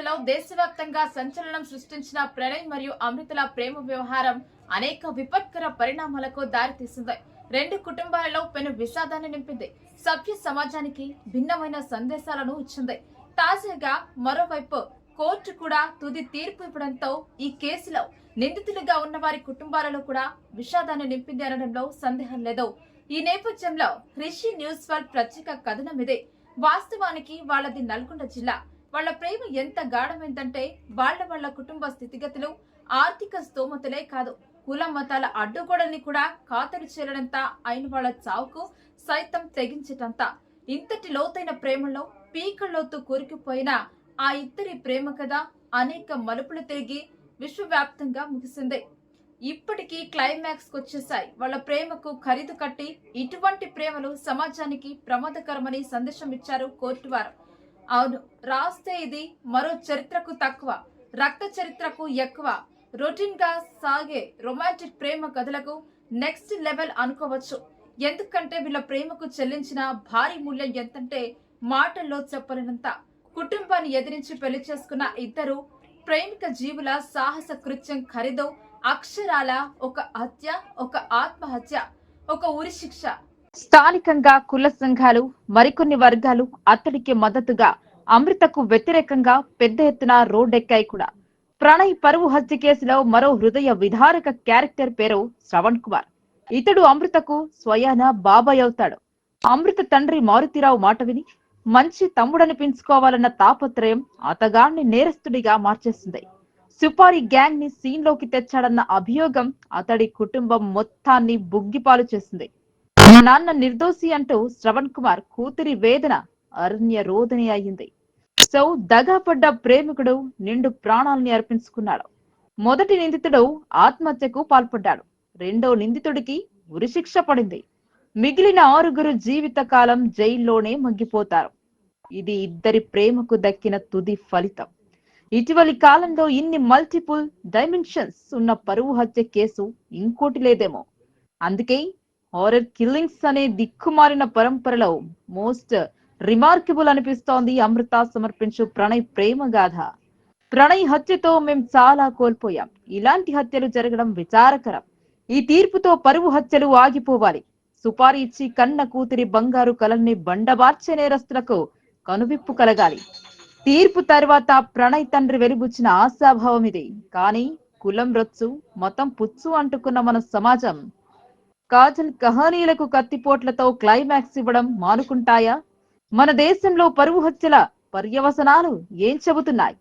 ఏడు దేశవ్యాప్తంగా సంచలనం సృష్టించిన ప్రణయ్ మరియు అమృతల ప్రేమ వ్యవహారం అనేక విపత్కర పరిణామాలకు దారితీసింది. రెండు కుటుంబాలలో పెను విషాదాన్ని నింపింది. సభ్య సమాజానికి భిన్నమైన సందేశాలను ఇచ్చింది. తాజాగా మరోవైపు కోర్టు కూడా తుది తీర్పు ఇవ్వడంతో ఈ కేసులో నిందితులుగా ఉన్న వారి కుటుంబాలలో కూడా విషాదాన్ని నింపింది అనడంలో సందేహం లేదు. ఈ నేపథ్యంలో రిషి న్యూస్ వరల్డ్ ప్రత్యేక కథనం ఇదే. వాస్తవానికి వాళ్ళది నల్గొండ జిల్లా. వాళ్ళ ప్రేమ ఎంత గాఢమైందంటే వాళ్ళ వాళ్ళ కుటుంబ స్థితిగతులు ఆర్థిక స్తోమతలే కాదు. కుల మతాల అడ్డుగోడల్ని కూడా ఖాతరు చేరడంత అయిన వాళ్ళ చావుకు సైతం తెగించేటంత. ఇంతటి లోతైన ప్రేమలో పీకల్లోతు కూరుకుపోయిన ఆ ఇద్దరి ప్రేమ కథ అనేక మలుపులు తిరిగి విశ్వవ్యాప్తంగా ముగిసింది. ఇప్పటికీ క్లైమాక్స్ వచ్చేసాయి వాళ్ళ ప్రేమకు ఖరీదు కట్టి ఇటువంటి ప్రేమలు సమాజానికి ప్రమాదకరమని సందేశం ఇచ్చారు కోర్టు వారు అవును. రాస్తే ఇది మరో చరిత్రకు తక్కువ రక్త చరిత్రకు ఎక్కువ. రొటీన్గా సాగే రొమాంటిక్ ప్రేమ కథలకు నెక్స్ట్ లెవెల్ అనుకోవచ్చు. ఎందుకంటే వీళ్ళ ప్రేమకు చెల్లించిన భారీ మూల్యం ఎంతంటే మాటల్లో చెప్పలేనంత. కుటుంబాన్ని ఎదిరించి పెళ్ళి చేసుకున్న ఇద్దరు ప్రేమిక జీవుల సాహస కృత్యం ఖరీదు అక్షరాల ఒక హత్య ఒక ఆత్మహత్య ఒక ఉరి శిక్ష. స్థానికంగా కుల సంఘాలు మరికొన్ని వర్గాలు అతడికి మద్దతుగా అమృతకు వ్యతిరేకంగా పెద్ద ఎత్తున రోడ్డెక్కాయి కూడా. ప్రణయ్ పరువు హత్య కేసులో మరో హృదయ విధారక క్యారెక్టర్ పేరు శ్రవణ్ కుమార్. ఇతడు అమృతకు స్వయాన బాబాయ్ అవుతాడు. అమృత తండ్రి మారుతిరావు మాట విని మంచి తమ్ముడనిపించుకోవాలన్న తాపత్రయం అతగాన్ని నేరస్తుడిగా మార్చేస్తుంది. సుపారి గ్యాంగ్ని సీన్లోకి తెచ్చాడన్న అభియోగం అతడి కుటుంబం మొత్తాన్ని బుగ్గిపాలు చేసింది మా నాన్న నిర్దోషి అంటూ శ్రవణ్ కుమార్ కూతురి వేదన అరణ్య రోదని అయింది సో దగాపడ్డ ప్రేమికుడు నిండు ప్రాణాల్ని అర్పించుకున్నాడు. మొదటి నిందితుడు ఆత్మహత్యకు పాల్పడ్డాడు. రెండో నిందితుడికి ఉరిశిక్ష పడింది. మిగిలిన ఆరుగురు జీవితకాలం జైల్లోనే మగ్గిపోతారు. ఇది ఇద్దరి ప్రేమకు దక్కిన తుది ఫలితం. ఇటీవలి కాలంలో ఇన్ని మల్టిపుల్ డైమెన్షన్స్ ఉన్న పరువు హత్య కేసు ఇంకోటి లేదేమో. అందుకే హారర్ కిల్లింగ్స్ అనే దిక్కుమారిన పరంపరలో మోస్ట్ రిమార్కబుల్ అనిపిస్తోంది అమృత సమర్పించు ప్రణయ్ ప్రేమ గాథ. ప్రణయ్ హత్యతో మేం చాలా కోల్పోయాం. ఇలాంటి హత్యలు జరగడం విచారకరం. ఈ తీర్పుతో పరువు హత్యలు ఆగిపోవాలి. సుపారీ ఇచ్చి కన్న కూతురి బంగారు కలల్ని బండబార్చే నేరస్తులకు కనువిప్పు కలగాలి. తీర్పు తర్వాత ప్రణయ్ తండ్రి వెలుబుచ్చిన ఆశాభావం ఇది కానీ కులం రొచ్చు మతం పుచ్చు అంటుకున్న మన సమాజం కాజల్ కహానీలకు కత్తిపోట్లతో క్లైమాక్స్ ఇవ్వడం మానుకుంటాయా? మన దేశంలో పరువు హత్యల పర్యవసనాలు ఏం చెబుతున్నాయి?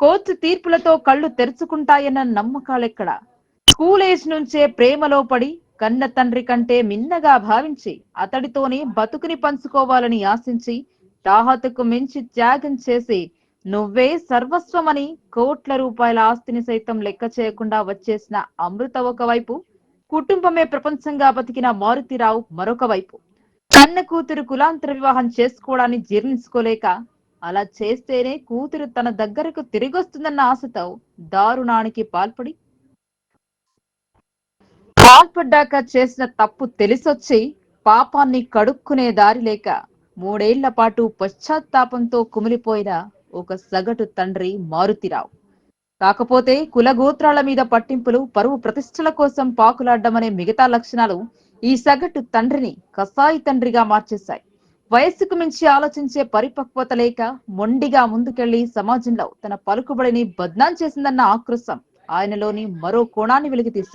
కోర్టు తీర్పులతో కళ్ళు తెరుచుకుంటాయన్న నమ్మకాలెక్కడ? స్కూల్ ఏజ్ నుంచే ప్రేమలో పడి కన్న తండ్రి కంటే మిన్నగా భావించి అతడితోనే బతుకుని పంచుకోవాలని ఆశించి తాహతుకు మించి త్యాగం చేసి నువ్వే సర్వస్వమని కోట్ల రూపాయల ఆస్తిని సైతం లెక్క చేయకుండా వచ్చేసిన అమృత ఒకవైపు కుటుంబమే ప్రపంచంగా బతికిన మారుతిరావు మరొక వైపు. కన్న కూతురు కులాంతర వివాహం చేసుకోవడాన్ని జీర్ణించుకోలేక అలా చేస్తేనే కూతురు తన దగ్గరకు తిరిగొస్తుందన్న ఆశతో దారుణానికి పాల్పడి. పాల్పడ్డాక చేసిన తప్పు తెలిసొచ్చి పాపాన్ని కడుక్కునే దారి లేక మూడేళ్ళ పాటు పశ్చాత్తాపంతో కుమిలిపోయిన ఒక సగటు తండ్రి మారుతిరావు. కాకపోతే కులగోత్రాల మీద పట్టింపులు పరువు ప్రతిష్టల కోసం పాకులాడ్డమనే మిగతా లక్షణాలు ఈ సగటు తండ్రిని కసాయి తండ్రిగా మార్చేశాయి. వయస్సుకు మించి ఆలోచించే పరిపక్వత లేక మొండిగా ముందుకెళ్ళి సమాజంలో తన పలుకుబడిని బద్నాం చేసిందన్న ఆక్రోశం ఆయనలోని మరో కోణాన్ని వెలికితీశారు